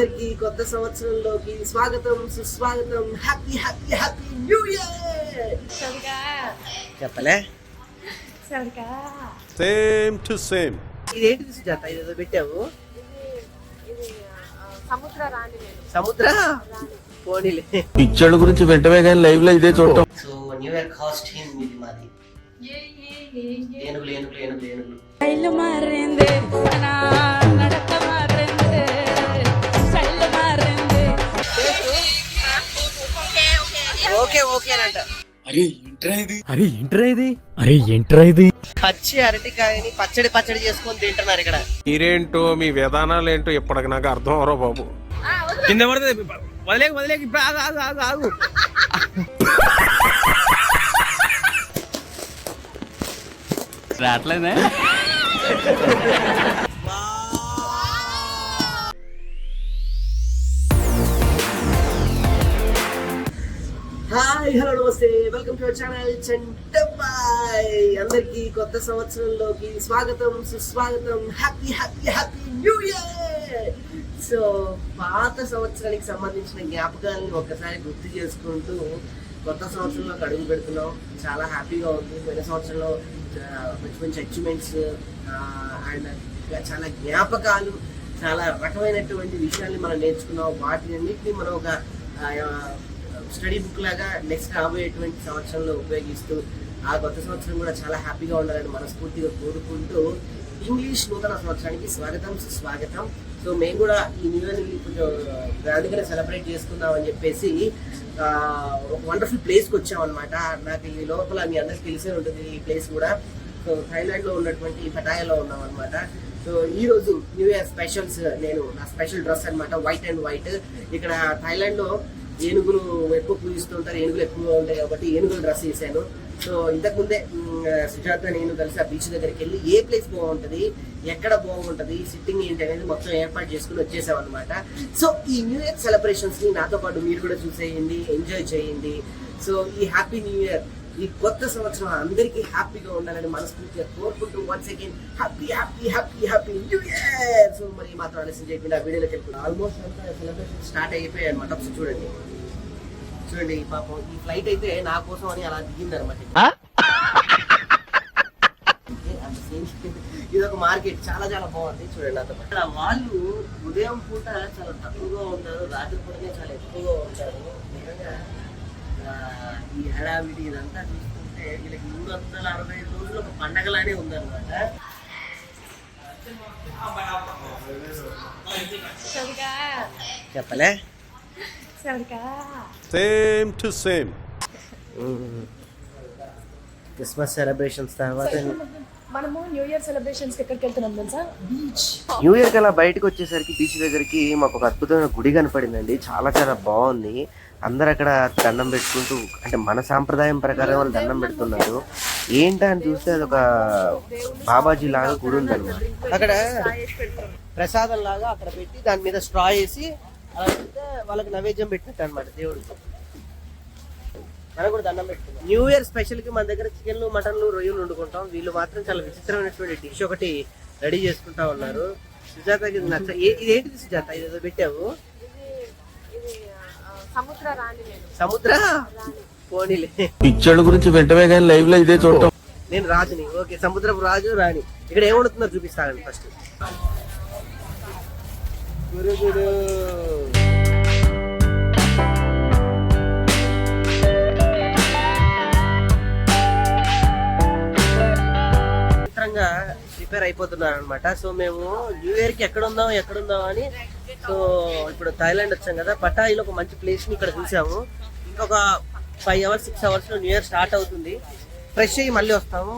అందరికి కొత్త సంవత్సరంలోకి స్వాగతం సుస్వాగతం. Happy happy happy new year చెప్పలే. సేమ్ టు సేమ్ ఇదేంటి సుజాత ఇదేదో పెట్టావు? సముద్ర రాణి నేను. సముద్ర? పోనీలే. పిక్చర్ల గురించి వెంటనే కానీ లైవ్లో ఇదే చూడటం. సో న్యూ ఇయర్ కాస్ట్యూమ్ ఇది మాది ఏనుగులు ఏనుగులు ఏనుగులు. ఏనుగులు మారింది నా నడక మారింది. అరే ఏంట్రా ఇది? అరే ఏంట్రా ఇది? అరే ఏంట్రా ఇది? పచ్చి అరటికాయని పచ్చడి పచ్చడి చేసుకొని తింటున్నారు ఇక్కడ. మీరేంటో మీ విధానాలు ఏంటో ఇప్పటికి నాకు అర్థం అవరో బాబు. కింద పడుతుంది వదిలేక వదిలేక ఇప్పుడు ఆగు ఆగు ఆగు ఆగు. రావట్లేదే? Hi hello namaste. Welcome to our channel చెంటబాయ్ అందరికీ కొత్త సంవత్సరంలోకి స్వాగతం సుస్వాగతం. Happy happy happy new year so పాత సంవత్సరానికి సంబంధించిన జ్ఞాపకాలను ఒక్కసారి గుర్తు చేసుకుంటూ కొత్త సంవత్సరంలోకి అడుగు పెడుతున్నాం. చాలా హ్యాపీగా ఉంది. పోయిన సంవత్సరంలో మంచి మంచి అచీవ్మెంట్స్ అండ్ చాలా జ్ఞాపకాలు చాలా రకమైనటువంటి విషయాల్ని మనం నేర్చుకున్నాం. వాటిని అన్నింటినీ మనం ఒక స్టడీ బుక్ లాగా నెక్స్ట్ రాబోయేటువంటి సంవత్సరంలో ఉపయోగిస్తూ ఆ కొత్త సంవత్సరం కూడా చాలా హ్యాపీగా ఉండాలని మనస్ఫూర్తిగా కోరుకుంటూ ఇంగ్లీష్ నూతన సంవత్సరానికి స్వాగతం సుస్వాగతం. సో మేము కూడా ఈ న్యూ ఇయర్ని కొంచెం గ్రాండ్గానే సెలబ్రేట్ చేసుకుందాం అని చెప్పేసి ఒక వండర్ఫుల్ ప్లేస్కి వచ్చామన్నమాట. నాకు ఈ లోపల మీ అందరికి తెలిసే ఉంటుంది ఈ ప్లేస్ కూడా. సో థైలాండ్లో ఉన్నటువంటి పటాయాలో ఉన్నాం అనమాట సో ఈ రోజు న్యూ ఇయర్ స్పెషల్స్ నేను నా స్పెషల్ డ్రెస్ అనమాట వైట్ అండ్ వైట్. ఇక్కడ థైలాండ్లో ఏనుగులు ఎక్కువ పూజిస్తుంటారు ఏనుగులు ఎక్కువగా ఉంటాయి కాబట్టి ఏనుగులు డ్రెస్ వేసాను సో ఇంతకుముందే సుజాత నేను కలిసి ఆ బీచ్ దగ్గరికి వెళ్ళి ఏ ప్లేస్ బాగుంటుంది ఎక్కడ బాగుంటుంది సిట్టింగ్ ఏంటి అనేది మొత్తం ఏర్పాటు చేసుకుని వచ్చేసాం అనమాట సో ఈ న్యూ ఇయర్ సెలబ్రేషన్స్ని నాతో పాటు మీరు కూడా చూసేయండి ఎంజాయ్ చేయండి. సో ఈ హ్యాపీ న్యూ ఇయర్ ఈ కొత్త సంవత్సరం అందరికీ హ్యాపీగా ఉండాలని మనస్ఫూర్తిగా కోరుకుంటూ once again happy happy happy happy new year so మరి మాత్రం ఆలస్యం చేయకుండా వీడియోలోకి ఆల్మోస్ట్ అంతా సెలబ్రేషన్ స్టార్ట్ అయిపోయాయి అనమాట ఒకసారి చూడండి. చూడండి ఈ పాపం ఈ ఫ్లైట్ అయితే నా కోసం అని అలా దిగింది అనమాట ఇది ఒక మార్కెట్ చాలా చాలా బాగుంది. చూడండి అంత ఇక్కడ వాళ్ళు ఉదయం పూట చాలా తక్కువగా ఉంటారు రాత్రి పూటనే చాలా ఎక్కువగా ఉంటారు. నిజంగా ఈ హడావిడి ఇదంతా చూస్తుంటే వీళ్ళకి మూడు వందల అరవై ఐదు రోజులు ఒక పండగలానే ఉందన్నమాట. చెప్పలే. Same to same Christmas celebrations తర్వాత మనము న్యూ ఇయర్ సెలబ్రేషన్స్ ఎక్కడికి వెళ్తున్నాం తెలుసా? బీచ్ న్యూ ఇయర్ అలా బయటకు వచ్చేసరికి బీచ్ దగ్గరికి మాకు ఒక అద్భుతమైన గుడి కనపడిందండి. చాలా చాలా బాగుంది. అందరు అక్కడ దండం పెట్టుకుంటూ అంటే మన సాంప్రదాయం ప్రకారం వాళ్ళు దండం పెడుతున్నారు. ఏంటా అని చూస్తే అది ఒక బాబాజీ లాగా గుడి ఉందన్నమాట. అక్కడ ప్రసాదం లాగా అక్కడ పెట్టి దాని మీద స్ట్రా వేసి అలా వాళ్ళకి నైవేద్యం పెట్టినట్టు అనమాట దేవుడికి మనం కూడా దండం పెట్టుకున్నాం న్యూ ఇయర్ స్పెషల్కి మన దగ్గర చికెన్లు మటన్లు రొయ్యలు వండుకుంటాం. వీళ్ళు మాత్రం చాలా విచిత్రమైనటువంటి డిష్ ఒకటి రెడీ చేసుకుంటా ఉన్నారు. సుజాతకి ఇది నచ్చ ఏ- ఇదేంటిది సుజాత? ఇదేదో పెట్టావు? ఇది ఇది ఆ, సముద్ర రాణి నేను. సముద్ర? పోనీలే. పిక్చర్ల గురించి వెంటనే కానీ లైవ్లో ఇదే చూడటం. నేను రాజుని. ఓకే సముద్రపు రాజు రాణి. ఇక్కడ ఏమడుతున్నారు చూపిస్తానండి ఫస్ట్ గురుగుడు. చిత్రంగా ప్రిపేర్ అయిపోతున్నారు అనమాట సో మేము న్యూ ఇయర్కి ఎక్కడుందాం అని సో ఇప్పుడు థాయిలాండ్ వచ్చాం కదా పటాయిలో ఒక మంచి ప్లేస్ని ఇక్కడ చూసాము. ఇంకొక ఫైవ్ అవర్స్ సిక్స్ అవర్స్లో న్యూ ఇయర్ స్టార్ట్ అవుతుంది. ఫ్రెష్ అయ్యి మళ్ళీ వస్తాము.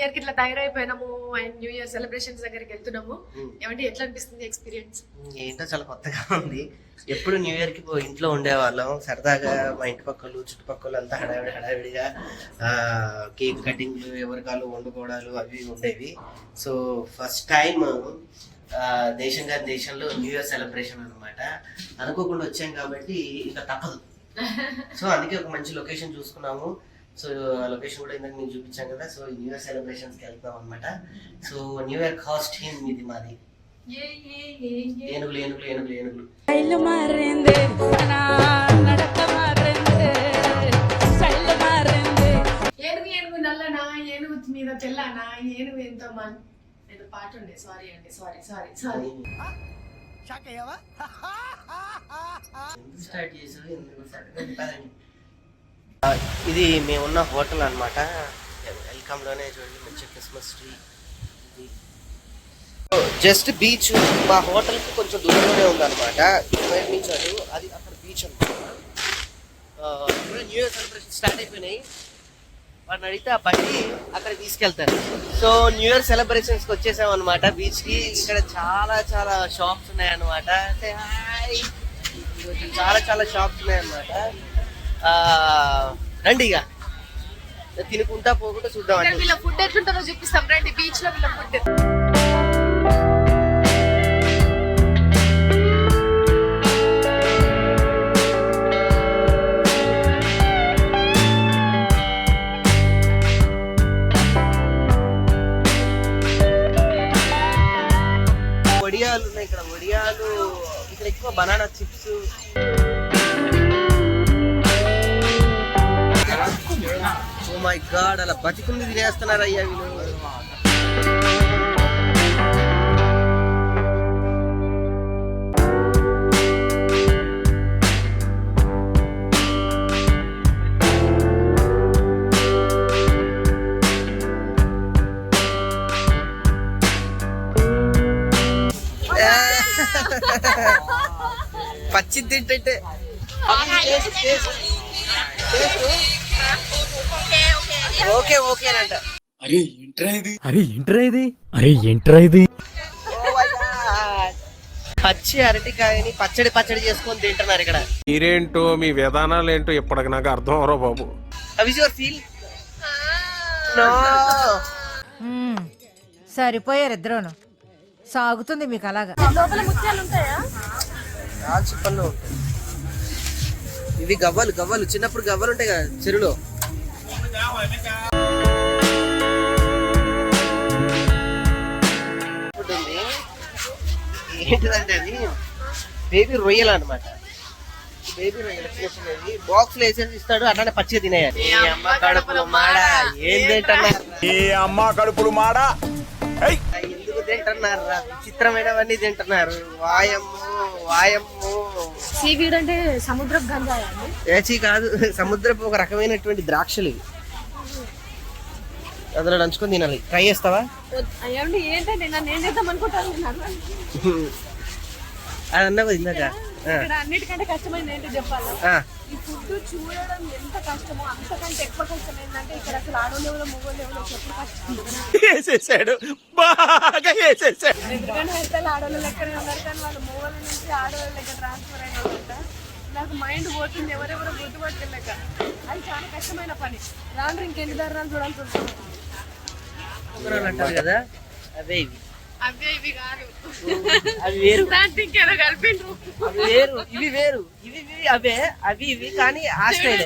ఇయర్కి ఇట్లా తయారైపోయినాము అండ్ న్యూ ఇయర్ సెలబ్రేషన్స్ దగ్గరికి వెళ్తున్నాము. ఏమంటే ఎట్లా అనిపిస్తుంది ఎక్స్పీరియన్స్ ఏంటో చాలా కొత్తగా ఉంది. ఎప్పుడు న్యూ ఇయర్కి ఇంట్లో ఉండేవాళ్ళం. సరదాగా మా ఇంటి పక్కలు చుట్టుపక్కల అంతా హడావిడి హడావిడిగా కేక్ కటింగ్లు ఎవరి కాళ్ళు వండుకోవడాలు అవి ఉండేవి. సో ఫస్ట్ టైం దేశం గారి దేశంలో న్యూ ఇయర్ సెలబ్రేషన్ అన్నమాట. అనుకోకుండా వచ్చాం కాబట్టి ఇంకా తప్పదు. సో అందుకే ఒక మంచి లొకేషన్ చూసుకున్నాము. సో లొకేషన్ కూడా ఇందాక నేను చూపించాను కదా సో న్యూ ఇయర్ సెలబ్రేషన్స్కి వెళ్తాం అనమాట సో న్యూ ఇయర్ కాస్ట్యూమ్ ఇది మాది? ఏనుగులు ఏనుగులు ఏనుగులు ఏనుగులు. ఏనుగు ఏనుగు నల్లనా ఏనుగు మీద తెల్లనా ఏనుగు ఎంతో మన్ ఏదో పాట ఉండే సారీ అండి సారీ సారీ సారీ స్టార్ట్ చేసావు? ఎందుకు ఇది మేమున్న హోటల్ అనమాట వెల్కమ్లోనే చూడండి మంచి క్రిస్మస్ ట్రీ జస్ట్ బీచ్ మా హోటల్కి కొంచెం దూరంలోనే ఉందన్నమాట. ఇటువైపు నుంచి అటు అది అక్కడ బీచ్ అనమాట న్యూ ఇయర్ సెలబ్రేషన్ స్టార్ట్ అయిపోయినాయి. వాడిని అడిగితే ఆ బండి అక్కడ తీసుకెళ్తారు. సో న్యూ ఇయర్ సెలబ్రేషన్స్కి వచ్చేసాం అనమాట బీచ్కి ఇక్కడ చాలా చాలా షాప్స్ ఉన్నాయన్నమాట. హాయ్ చాలా చాలా షాప్స్ ఉన్నాయన్నమాట. రండి ఇక. తినుకుంటా పోకుండా చూద్దాం వీళ్ళ ఫుడ్ ఎట్లుంటుందో చూపిస్తాం. రండి బీచ్లో వీళ్ళ ఫుడ్ వడియాలు ఉన్నాయి ఇక్కడ వడియాలు ఇక్కడ ఎక్కువ బనానా చిప్స్. మై గాడ్ అలా బతికుంది తినేస్తున్నారు అయ్యా వీళ్ళు. పచ్చి తింటే. ఓకే ఓకేనంట. అరే ఏంట్రా ఇది? అరే ఏంట్రా ఇది? అరే ఏంట్రా ఇది? Oh. పచ్చి అరటికాయని పచ్చడి పచ్చడి చేసుకొని తింటున్నారు ఇక్కడ. మీరేంటో మీ విధానాలు ఏంటో ఇప్పటికి నాకు అర్థం అవరో బాబు. అవి యువర్ ఫీల్ నో సరిపోయారు ఇద్దరును. సాగుతుంది మీకు అలాగా. రాల్చి పళ్ళు ఉంటాయి. ఇవి గవ్వలు గవ్వలు. చిన్నప్పుడు గవ్వలు ఉంటాయి కదా చెరువులో. ఏంటిదంటే అది? బేబీ రొయ్యలు అనమాట బేబీ రొయ్యలు చిన్న చిన్నవి బాక్స్లో వేసేసి ఇస్తాడు అట్లానే పచ్చిగా తినేయాలి. అమ్మ కడుపులో మాడ? ఏం తింటున్నారు ఏ అమ్మ కడుపులు మాడా? తింటున్నారు విచిత్రమైనవన్నీ తింటున్నారు. వాయమ్ము వాయమ్ము. సీవీడ్ అంటే సముద్రపు గంజాయ అండి? ఏచి కాదు సముద్రపు ఒక రకమైనటువంటి ద్రాక్షలు ఇవి. అందులో నంచుకొని తినాలి. ట్రై చేస్తావా? ఏమండి ఏంటంటే నన్ను ఏం చేద్దాం అనుకుంటాను అది అన్నావు ఇందాక. ఇక్కడ అన్నిటికంటే కష్టమైనది ఏంటో చెప్పాలా. ఈ ఫుడ్ చూడడం ఎంత కష్టమో అంతకంటే ఎక్కువ కష్టం ఏంటంటే ఇక్కడ అసలు ఆడోళ్ళు ఎవరో మొగోళ్ళు ఎవరో చెప్పు కష్టం. వేసేసాడు. బాగా వేసేసాడు. ఎందుకంటే హెల్త్ ఆడోళ్ళ లెక్కనే ఉన్నారు కానీ వాళ్ళు మొగోళ్ళ నుంచి ఆడోళ్ళ లెక్క ట్రాన్స్ఫర్ అయిన వాళ్ళంట నాకు మైండ్ పోతుంది ఎవరెవరో గుర్తుపట్టలేక. అది చాలా కష్టమైన పని. రాను ఇంకెన్ని దారాలు చూడాల్సి వస్తుంది? కదా ఇవి అవే ఇవి కాదు అవి వేరు. దాంట్లో ఇంకేదో కలిపిండ్రు అవి వేరు. ఇవి వేరు. ఇవి ఇవి అవే. అవి ఇవి కానీ ఆ స్టైల్.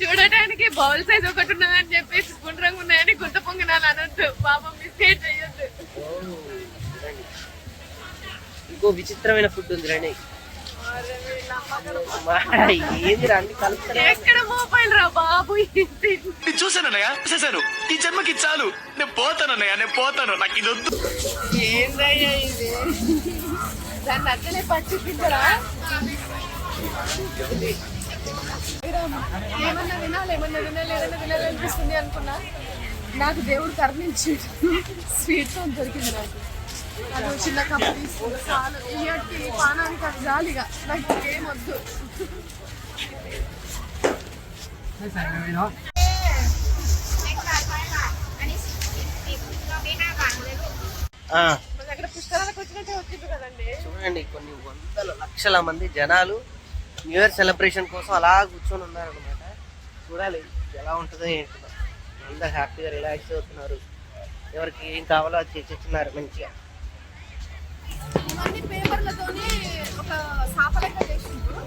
చూడటానికి బౌల్ సైజ్ ఒకటి ఉన్నదని చెప్పేసి గుండ్రంగా ఉన్నాయని గుంత పొంగినాలు అనొద్దు. పాపం మిస్టేక్ చేయొద్దు ఇంకో విచిత్రమైన ఫుడ్ ఉంది రండి. మా, ఏంది అన్ని కలుపుతారు. ఎక్కడ మొబైల్ రా బాబు చూశానన్నయ్య ఈ జన్మకి చాలు. నేను పోతానన్నయ్య నేను పోతాను. నాకు ఇది వద్దు. ఏందయ్యా ఇది? దాన్ని అట్లనే ఏమన్నా వినాలి ఏమన్నా వినాలి ఏదన్నా వినాలి అనిపిస్తుంది అనుకున్నా? నాకు దేవుడు కరుణించి స్వీట్తో దొరికింది నాకు. అది చిన్న కప్పు తీసుకుని చాలు. ఇయ్యటి పానానికి అది జాలిగా నాకు ఏం వద్దు. చూడండి కొన్ని వందల లక్షల మంది జనాలు న్యూ ఇయర్ సెలబ్రేషన్ కోసం అలా కూర్చొని ఉన్నారనమాట చూడాలి ఎలా ఉంటుందో ఏంటో. అందరు హ్యాపీగా రిలాక్స్ అవుతున్నారు. ఎవరికి ఏం కావాలో అది తెచ్చిస్తున్నారు మంచిగా. ఇవన్నీ పేపర్లతోని ఒక సాప లెక్క చేసిండ్రు.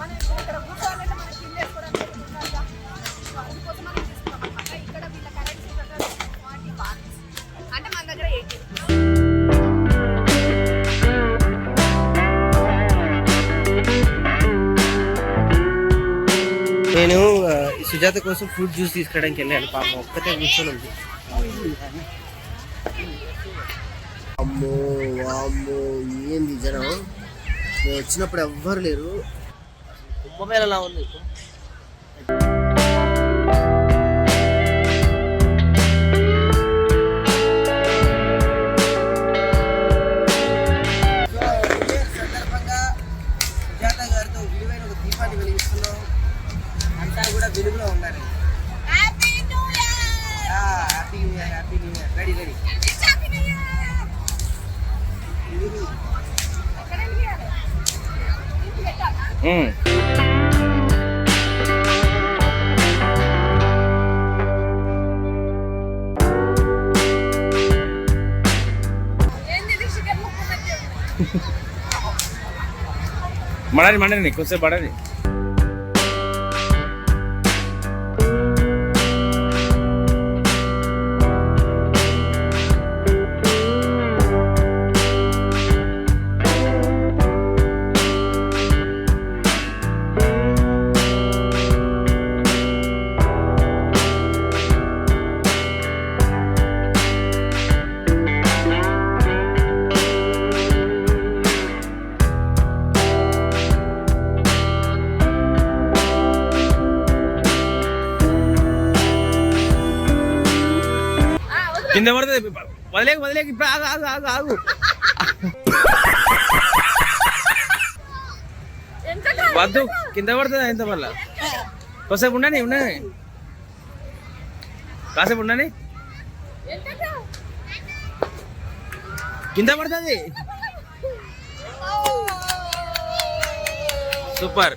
మనం ఇక్కడ కూర్చోవాలంటే మనం కింద వేసుకోవడానికి అందుకోసం మనం చేస్తున్నాం సుజాత కోసం ఫ్రూట్ జ్యూస్ తీసుకురావడానికి వెళ్ళాను. పాపం ఒక్కతే కూర్చొని ఉంది. అమ్మో వామ్మో ఏంది జనం? నేను వచ్చినప్పుడు ఎవ్వరు లేరు. కుంభమేళలా ఉంది. న్యూ ఇయర్ రెడీ రెడీ మడని కింద పడుతుంది వదిలేక వదిలేక ఇప్పుడు ఆగు ఆగు ఆగు ఆగు. వద్దు కింద పడుతుంది ఎంత మళ్ళా కొద్దిసేపు ఉండని ఉండని కాసేపు ఉండని కింద పడుతుంది. సూపర్.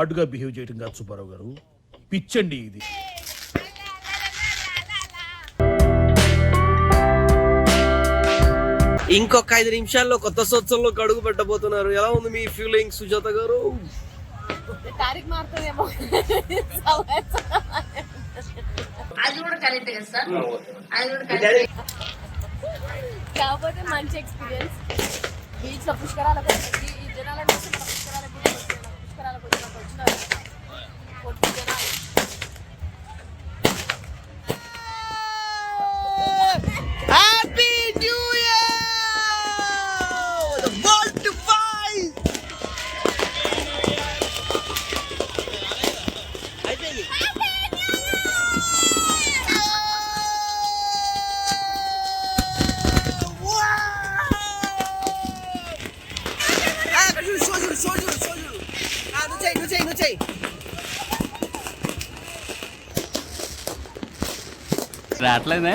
ఆడుగా బిహేవ్ చేయడం కాదు సుబ్బారావు గారు. పిచ్చండి ఇది. ఇంకొక ఐదు నిమిషాల్లో కొత్త సంవత్సరంలో అడుగు పెట్టబోతున్నారు. ఎలా ఉంది మీ ఫీలింగ్ సుజాత గారు? తారీఖు మారుతుందేమో. కాకపోతే మంచి ఎక్స్పీరియన్స్ బీచ్లో పుష్కరాలకు ఈ జనాల నుంచి Okay. రావట్లేదే?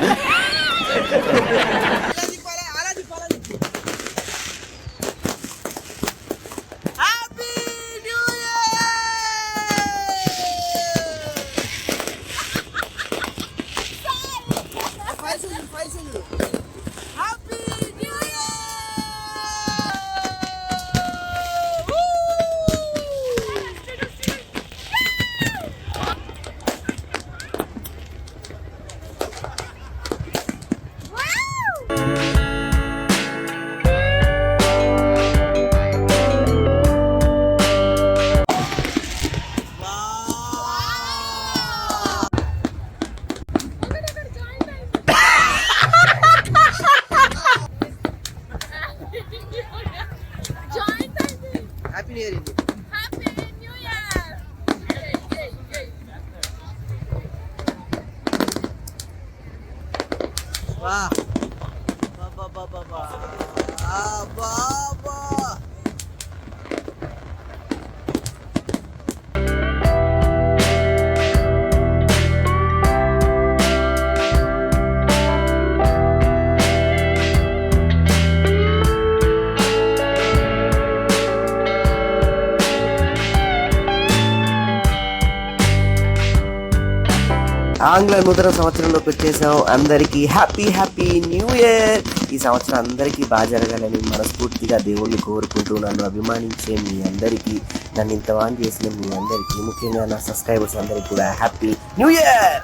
ఆంగ్ల నూతన సంవత్సరంలోకి వచ్చేసాం అందరికీ హ్యాపీ హ్యాపీ న్యూ ఇయర్ ఈ సంవత్సరం అందరికీ బాగా జరగాలని మనస్ఫూర్తిగా దేవుణ్ణి కోరుకుంటూ నన్ను అభిమానించే మీ అందరికీ నన్ను ఇంత వాన్ చేసిన మీ అందరికీ ముఖ్యంగా నా సబ్స్క్రైబర్స్ అందరికీ కూడా హ్యాపీ న్యూ ఇయర్